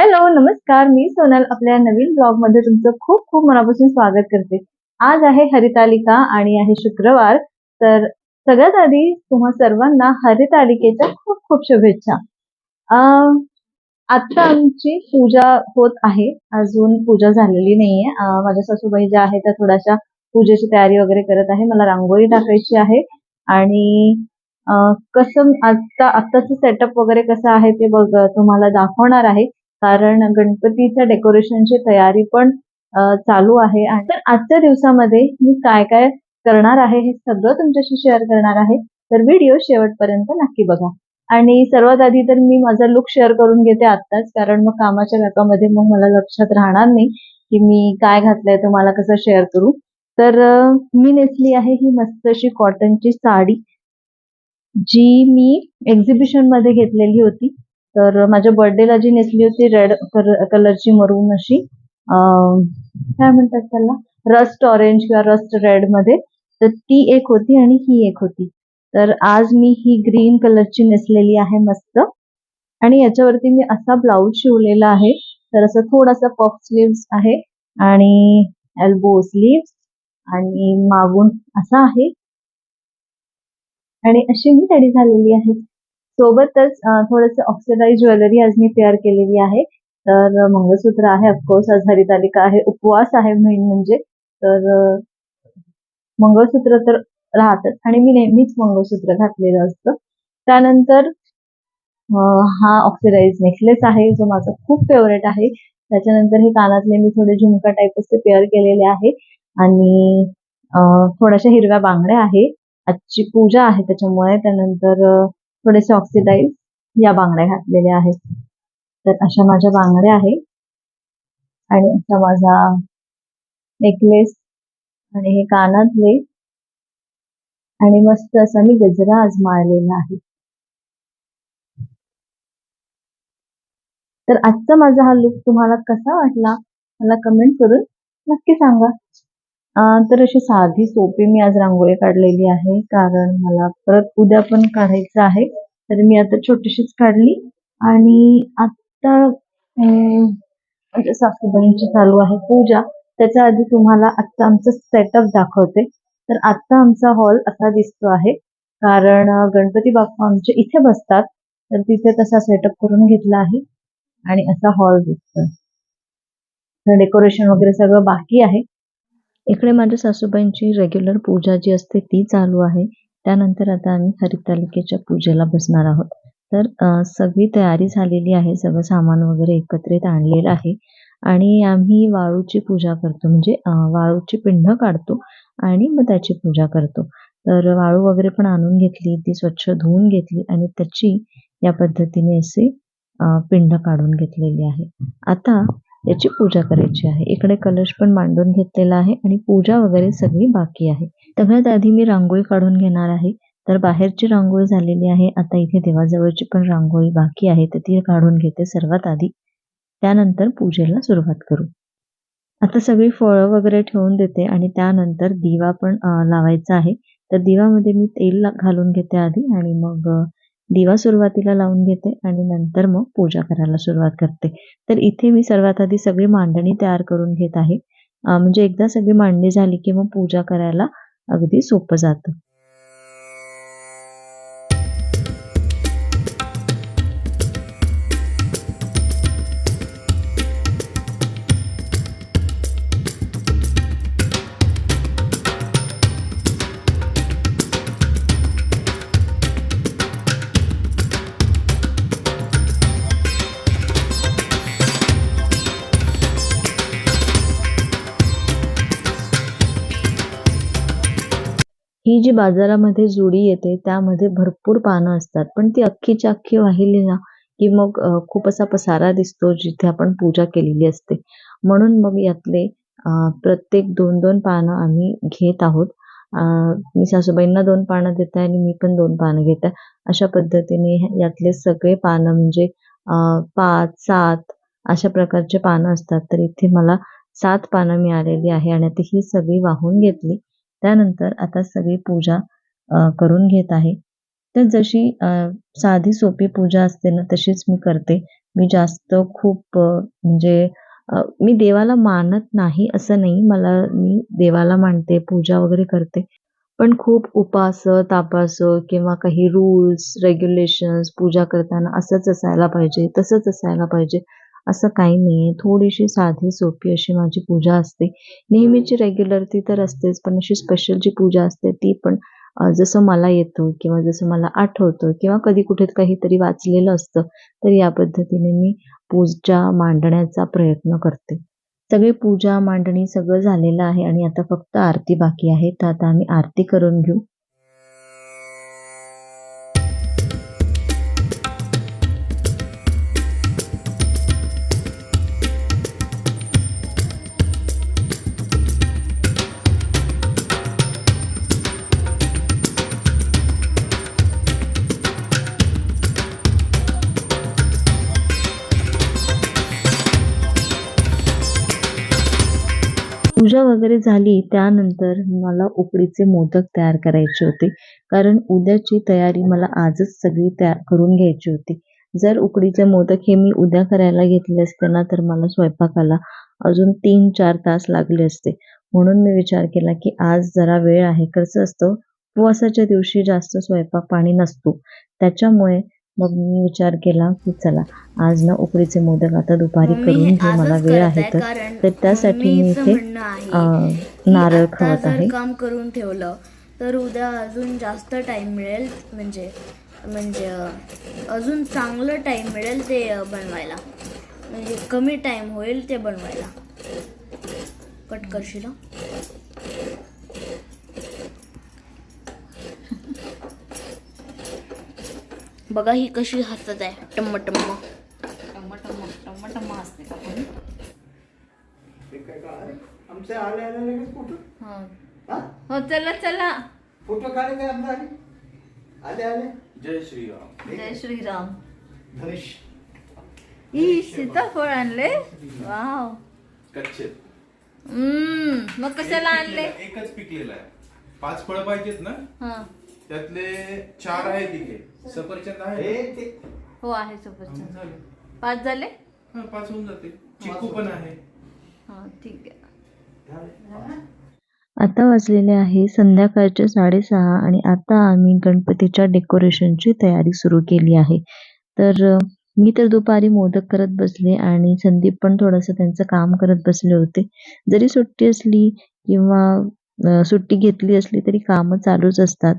Hello नमस्कार. मी सोनल. आपल्या नवीन ब्लॉगमध्ये तुमचं खूप खूप मनापासून स्वागत करते. आज आहे हरितालिका आणि आहे शुक्रवार. तर सगळ्यात आधी तुम्हा सर्वांना हरितालिकेच्या खूप खूप शुभेच्छा. आता आमची पूजा होत आहे. अजून पूजा झालेली नाहीये. माझ्या सासूबाई ज्या आहेत त्या थोड्याशा पूजेची तयारी वगैरे करत आहे. मला रांगोळी टाकायची आहे. आणि कसं आता आत्ताचं सेटअप वगैरे कसं आहे ते बघ तुम्हाला दाखवणार आहे. कारण गणपतीच्या डेकोरेशनची तयारी पण चालू आहे. आणि तर आजच्या दिवसामध्ये मी काय काय करणार आहे हे सगळं तुमच्याशी शेअर करणार आहे. तर व्हिडिओ शेवटपर्यंत नक्की बघा. आणि सर्वात आधी तर मी माझा लुक शेअर करून घेते आत्ताच कारण मग कामाच्या व्यापामध्ये मग मला लक्षात राहणार नाही की मी काय घातलंय तुम्हाला कसं शेअर करू. तर मी नेसली आहे ही मस्त अशी कॉटनची साडी जी मी एक्झिबिशनमध्ये घेतलेली होती. तर माझ्या बर्थडेला जी नेसली होती रेड कलरची मरून अशी काय म्हणतात त्याला? रस्ट ऑरेंज किंवा रस्ट रेडमध्ये. तर ती एक होती आणि ही एक होती. तर आज मी ही ग्रीन कलरची नेसलेली आहे मस्त. आणि याच्यावरती मी असा ब्लाऊज शिवलेला आहे. तर असं थोडासा पफ स्लीव्स आहे आणि एल्बो स्लीव्स आणि मागून असा आहे. आणि अशी मी रेडी झालेली आहे. सोबतच थोडस ऑक्सिडाईज ज्वेलरी आज मी तयार केलेली आहे. तर मंगळसूत्र आहे ऑफकोर्स आज हरितालिका आहे उपवास आहे मेन म्हणजे. तर मंगळसूत्र तर राहतच. आणि मी नेहमीच मंगळसूत्र घातलेलं असतं. त्यानंतर हा ऑक्सिडाईज नेकलेस आहे जो माझा खूप फेवरेट आहे. त्याच्यानंतर हे कानातले मी थोडे झुमका टाईप असे पेअर केलेले आहे. आणि थोड्याशा हिरव्या बांगड्या आहे. आजची पूजा आहे त्याच्यामुळे. त्यानंतर थोडेसे ऑक्सिडाईज या बांगड्या घातलेल्या आहेत. तर अशा माझ्या बांगड्या आहे आणि असा माझा नेकलेस आणि हे कानातले आणि मस्त असा मी गजरा आजमाळलेला आहे. तर आजचा माझा हा लुक तुम्हाला कसा वाटला? मला कमेंट करून नक्की सांगा. तर अशी साधी सोपी मी आज रांगोळी काढलेली आहे. कारण मला परत उद्या पण काढायचं आहे. तर मी आता छोटीशीच काढली. आणि आता म्हणजे सासूबाईंची चालू आहे पूजा. त्याच्या आधी तुम्हाला आजचा आमचं सेटअप दाखवते. तर आजचा आमचा हॉल असा दिसतो आहे. कारण गणपती बाप्पा आमचे इथे बसतात. तर तिथे तसा सेटअप करून घेतला आहे. आणि असा हॉल दिसतोय. डेकोरेशन वगैरे सगळं बाकी आहे. इकडे माझ्या सासूबाईंची रेग्युलर पूजा जी असते ती चालू आहे. त्यानंतर आता आम्ही हरितालिकेच्या पूजेला बसणार आहोत. तर सगळी तयारी झालेली आहे सगळं सामान वगैरे एकत्रित आणलेलं आहे. आणि आम्ही वाळूची पूजा करतो म्हणजे वाळूची पिंड काढतो आणि मग त्याची पूजा करतो. तर वाळू वगैरे पण आणून घेतली ती स्वच्छ धुवून घेतली आणि त्याची या पद्धतीने असे पिंड काढून घेतलेली आहे. आता याची पूजा करायची आहे. इकडे कलश पण मांडून घेतलेला आहे आणि पूजा वगैरे सगळी बाकी आहे. सगळ्यात आधी मी रांगोळी काढून घेणार आहे. तर बाहेरची रांगोळी झालेली आहे. आता इथे देवाजवळची पण रांगोळी बाकी आहे. तर ती काढून घेते सर्वात आधी. त्यानंतर पूजेला सुरुवात करू. आता सगळी फळं वगैरे ठेवून देते आणि त्यानंतर दिवा पण लावायचा आहे. तर दिवामध्ये मी तेल घालून घेते आधी आणि मग दिवा सुरुवातीला लावून घेते आणि नंतर मग पूजा करायला सुरुवात करते. तर इथे मी सर्वात आधी सगळी मांडणी तयार करून घेत आहे. म्हणजे एकदा सगळी मांडणी झाली की मग पूजा करायला अगदी सोपं जातं. ही जी बाजारामध्ये जुडी येते त्यामध्ये भरपूर पानं असतात. पण ती अख्खीच्या अख्खी वाहिली ना की मग खूप असा पसारा दिसतो जिथे आपण पूजा केलेली असते. म्हणून मग यातले प्रत्येक दोन दोन पानं आम्ही घेत आहोत. मी सासूबाईंना दोन पानं देत आहे आणि मी पण दोन पानं घेत आहे. अशा पद्धतीने यातले सगळे पानं म्हणजे पाच सात अशा प्रकारचे पानं असतात. तर इथे मला सात पानं मिळालेली आहे आणि आता ही सगळी वाहून घेतली. त्यानंतर आता सगळी पूजा अ, करून घेत आहे तर जशी अ, साधी सोपी पूजा असते ना तशीच मी करते मी जास्त खूप म्हणजे अ, मी देवाला मानत नाही असं नाही. मला मी देवाला मानते, पूजा वगैरे करते. पण खूप उपास तापास किंवा काही रूल्स, रेग्युलेशन्स पूजा करताना असंच असायला पाहिजे, तसंच असायला पाहिजे, असं काही नाहीये. थोडीशी साधी सोपी अशी माझी पूजा असते. नेहमीची रेग्युलर ती तर असतेच, पण अशी स्पेशल जी पूजा असते ती पण जसं मला येतं किंवा जसं मला आठवतं किंवा कधी कुठे काहीतरी वाचलेलं असतं, तर या पद्धतीने मी पूजा मांडण्याचा प्रयत्न करते. सगळी पूजा मांडणी सगळं झालेलं आहे आणि आता फक्त आरती बाकी आहे. तर आता आम्ही आरती करून घेऊ. पूजा वगैरे झाली त्यानंतर मला उकडीचे मोदक तयार करायचे होते. कारण उद्याची तयारी मला आजच सगळी तयार करून घ्यायची होती. जर उकडीचे मोदक हे मी उद्या करायला घेतले असते ना, तर मला स्वयंपाकाला अजून 3-4 तास लागले असते. म्हणून मी विचार केला, की आज जरा वेळ आहे. कसं असतं उपवासाच्या दिवशी जास्त स्वयंपाक पाणी नसतो. त्याच्यामुळे मग मी विचार केला, की चला आज ना उकडीचे मोदक आता दुपारी करून घेऊ. मला वेळ आहे तर. त्यासाठी मी इथे नारळ खवत जर आहे. काम करून ठेवलं तर उद्या अजून जास्त टाइम मिळेल म्हणजे म्हणजे अजून चांगलं टाइम मिळेल ते बनवायला म्हणजे कमी टाइम होईल ते बनवायला कट करशील बघा ही कशी हसत आहे. टम्म टम्म. ते काय का? अरे आमचे आले आले लगेच फोटो? हा. हो? चला चला. फोटो काढे काय आमचा आले आले. आले जय श्रीराम. जय श्रीराम. धनुष ई सीताफळ आणले? वाव. कच्चे. हम्म मग कशाला आणले? एकच पिकलेला आहे. पाच फळं पाहिजेत ना? हा. त्यातले चार आहेत इथे. सफरचंद आहे हे ते हो आहे सफरचंद झाले. पाच झाले हा पाच होऊन जाते चिक्कू पण आहे हा ठीक आहे झाले. आता वाजलेले आहे संध्याकाळचे 6:30 आणि आता आम्ही गणपतीच्या डेकोरेशनची तयारी सुरू केली आहे. तर अ, मी तर दुपारी मोदक करत बसले आणि संदीप पण थोडंसं त्यांचं काम करत बसले होते. जरी सुट्टी असली किंवा अ, सुट्टी घेतली असली तरी कामं चालूच असतात.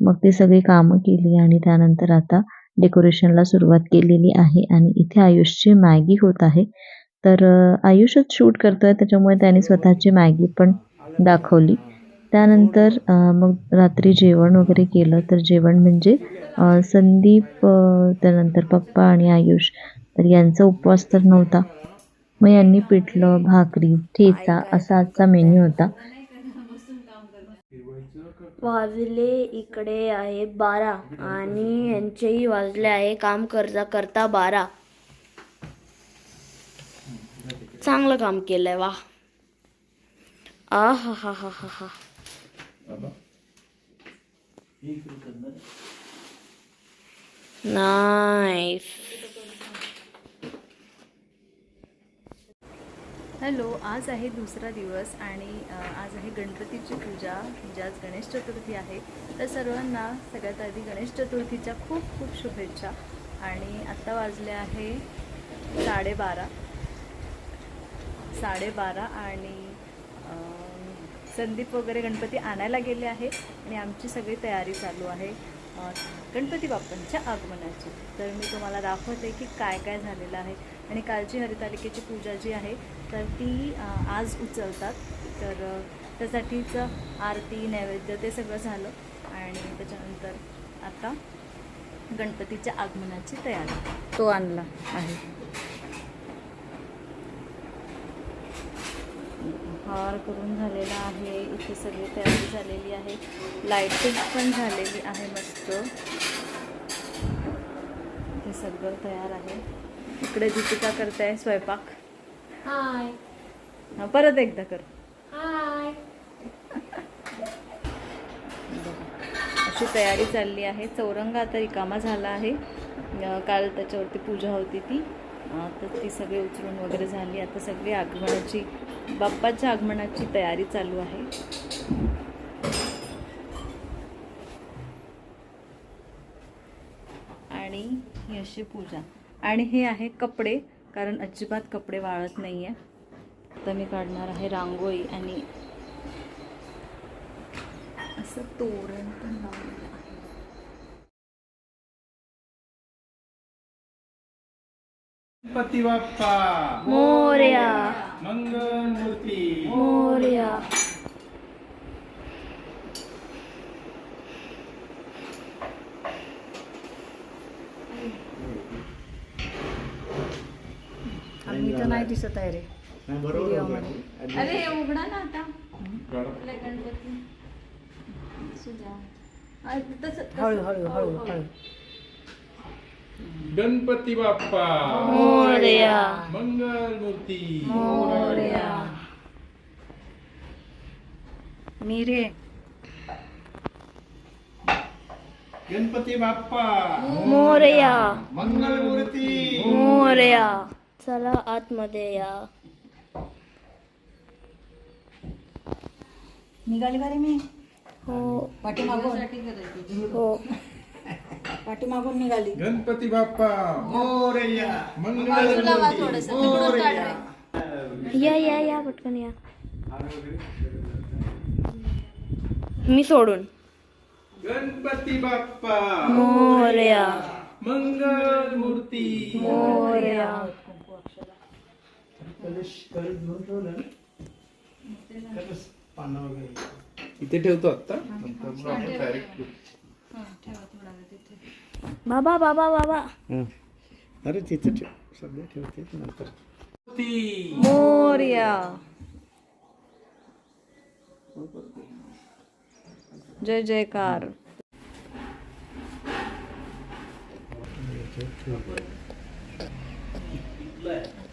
मग ते सगळी कामं केली आणि त्यानंतर आता डेकोरेशनला सुरुवात केलेली आहे आणि इथे आयुषची मॅगी होत आहे. तर आयुषच शूट करतोय त्याच्यामुळे त्याने स्वतःची मॅगी पण दाखवली. त्यानंतर मग रात्री जेवण वगैरे केलं. तर जेवण म्हणजे संदीप त्यानंतर पप्पा आणि आयुष तर यांचा उपवास तर नव्हता. मग यांनी पिठलं, भाकरी, ठेचा असा आजचा मेन्यू होता. वाजले इकडे आहे बारा आणि यांचेही वाजले आहे काम करता करता बारा. चांगलं काम केलंय वा आ हा हा हा हा हा नाईस हॅलो आज आहे दुसरा दिवस आणि आज आहे गणपतीची पूजा म्हणजे आज गणेश चतुर्थी आहे. तर सर्वांना सगळ्यात आधी गणेश चतुर्थीच्या खूप खूप शुभेच्छा. आणि आत्ता वाजले आहे साडेबारा. साडेबारा आणि संदीप वगैरे गणपती आणायला गेले आहे आणि आमची सगळी तयारी चालू आहे गणपती बाप्पांच्या आगमनाची. तर मी तुम्हाला दाखवते की काय काय झालेलं आहे. आणि कालची हरितालिकेची पूजा जी आहे तर ती आज उचलतात. तर त्यासाठीचं आरती नैवेद्य ते सगळं झालं आणि त्याच्यानंतर आता गणपतीच्या आगमनाची तयारी. तो आणला आहे. हार करून झालेला आहे. इथे सगळी तयारी झालेली आहे. लाईटिंग पण झालेली आहे मस्त. इथे सगळं तयार आहे. इकडे दीपिका करते आहे स्वयंपाक. हाय. हा, परत एकदा कर. हाय. अशी तयारी चालली आहे. चौरंग आता रिकामा झाला आहे. अं, काल त्याच्यावरती पूजा होती ती. अं, तर ती सगळी उचलून वगैरे झाली. आता सगळी आगमनाची बाप्पाच्या आगमनाची तयारी चालू आहे. आणि ही अशी पूजा. आणि हे आहे कपडे कारण अजिबात कपडे वाळत नाही आहे तर मी काढणार आहे रांगोळी आणि असं तोरण पण लावलेलं आहे. गणपती बाप्पा मोर्या. मंगल मूर्ती मोर्या. तर नाही दिसत आहे रे. अरे उघडा ना आता. आपला गणपती. असू द्या. आ, तसं- हळू हळू हळू हळू. गणपती बाप्पा. मोर्या. मंगल मूर्ती मोर्या. मी रे. गणपती बाप्पा. मोर्या. मंगल मूर्ती मोर्या. चला आतमध्ये या. निघाली का रे मी. हो. पाठीमागून. हो. पाठीमागून निघाली. गणपती बाप्पा. मोरया मंगल मूर्ती मोरया या. या या पटकन या. मी सोडून. गणपती बाप्पा. मोर्या. मंगल मूर्ती मोर्या. कलश कलश घेऊन ठेवलं ना कलश पानं वगैरे. इथे ठेवतो आता. डायरेक्ट बाबा बाबा बाबा. अरे तिथे ठेव. सगळे ठेवते नंतर? मोर्या. जय जयकार.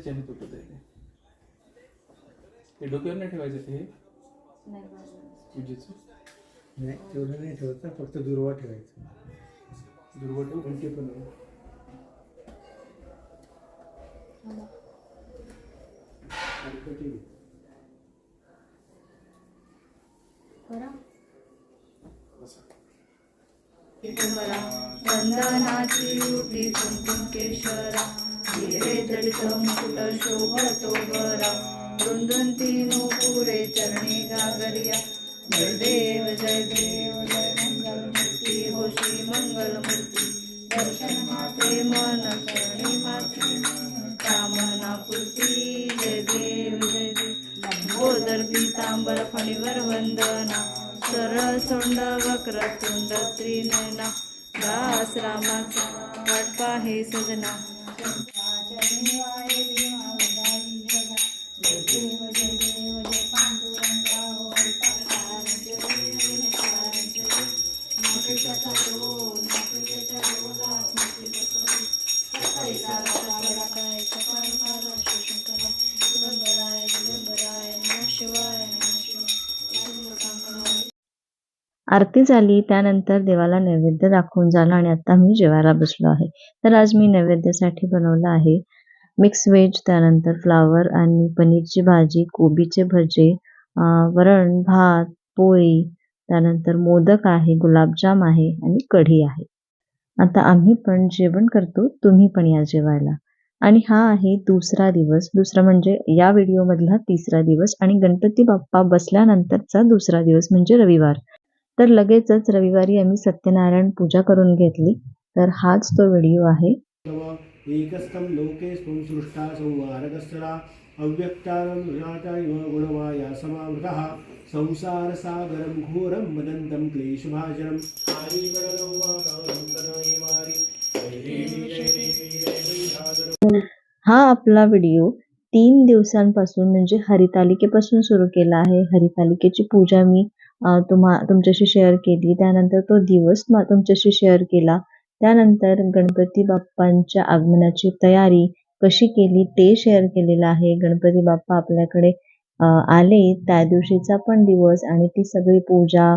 तुझ्याच याच्याने तुटत आहे? ते. डोक्यावर नाही ठेवायचं ते हे? पूजेचं? नाही तेवढं नाही ठेवत. ना, फक्त दुर्वा ठेवायचं. दुर्वा ठेवून घंटी पण. चंदनाची युटी कुंकुम केशरा. शोभतो बरा रुंदुंती पुरे चरणी गागरिया. जय देव जय देव जय मंगल मूर्ती हो श्री मंगल मूर्ती दर्शन माते मन शरणी माते कामना पूर्ती जय देव जय देव गोदर पीतांबर फणीवर वंदना. सरळ सोंड वक्र तुंड त्रिनयना. दास रामाचा वाटपा हे सजना. आरती झाली त्यानंतर देवाला नैवेद्य दाखवून झालं आणि आता मी जेवायला बसलो आहे. तर आज मी नैवेद्यासाठी बनवलं आहे मिक्स व्हेज त्यानंतर फ्लावर आणि पनीरची भाजी कोबीचे भजे वरण भात पोळी त्यानंतर मोदक आहे गुलाबजाम आहे आणि कढी आहे. आता आम्ही पण जेवण करतो तुम्ही पण या जेवायला. आणि हा आहे दुसरा दिवस. दुसरा म्हणजे या व्हिडिओमधला तिसरा दिवस आणि गणपती बाप्पा बसल्यानंतरचा दुसरा दिवस म्हणजे रविवार. तर लगेचच रविवारी आम्ही सत्यनारायण पूजा करून घेतली. तर हाच तो व्हिडिओ आहे. एकस्थं लोके स्त्वं सृष्टा संहारकस्तरा अव्यक्तानं विनाटा इव गुणमाया समावृतः। संसारसागरं घोरं मदन्तं क्लेशभाजनं। हा आपला व्हिडिओ तीन दिवसांपासून म्हणजे हरितालिकेपासून सुरू केला आहे. हरितालिकेची पूजा मी तुम्हा तुमच्याशी शेअर केली. त्यानंतर तो दिवस तुमच्याशी शेअर केला. त्यानंतर गणपती बाप्पांच्या आगमनाची तयारी कशी केली ते शेअर केलेलं आहे. गणपती बाप्पा आपल्याकडे आले. त्या दिवशीचा पण दिवस आणि ती सगळी पूजा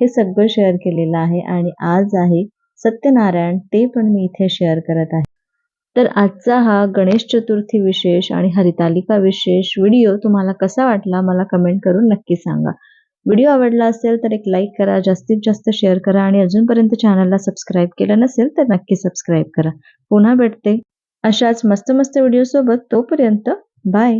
हे सगळं शेअर केलेलं आहे आणि आज आहे सत्यनारायण ते पण मी इथे शेअर करत आहे. तर आजचा हा गणेश चतुर्थी विशेष आणि हरितालिका विशेष व्हिडिओ तुम्हाला कसा वाटला मला कमेंट करून नक्की सांगा. व्हिडिओ आवडला असेल तर एक लाईक करा जास्तीत जास्त शेअर करा आणि अजूनपर्यंत चॅनलला सबस्क्राईब केलं नसेल तर नक्की सबस्क्राईब करा. पुन्हा भेटते. अशाच मस्त मस्त व्हिडिओसोबत तोपर्यंत बाय